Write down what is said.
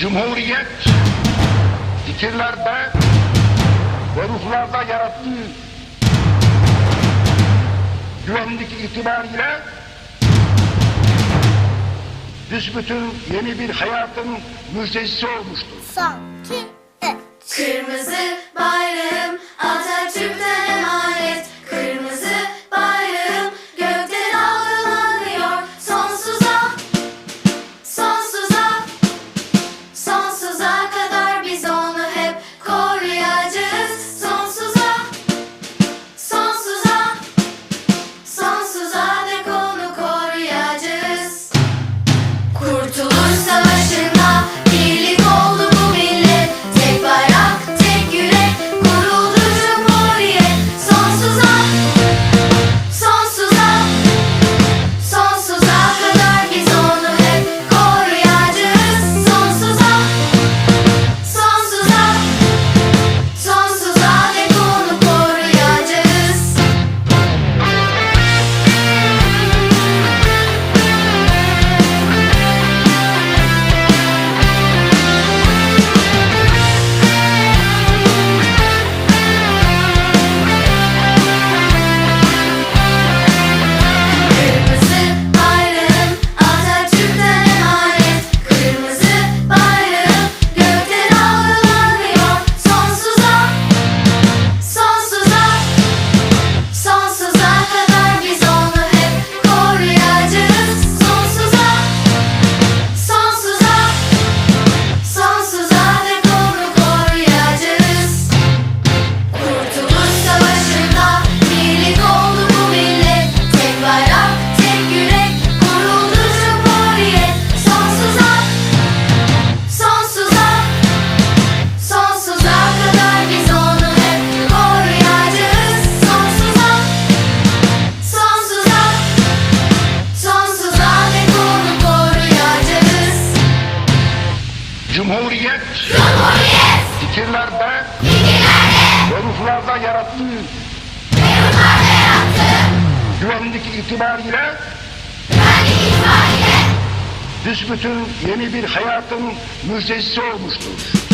Cumhuriyet fikirlerde ve ruhlarda yarattığı güvenlik itibariyle büsbütün yeni bir hayatın müjdecisi olmuştur. Son, iki. Kırmızı Cumhuriyet, Cumhuriyet. Fikirlerde, fikirlerde ve ruhlarda yarattığı, ve ruhlarda yarattığı güvenlik itibariyle, güvenlik itibariyle. Büsbütün yeni bir hayatın müjdecisi olmuştur.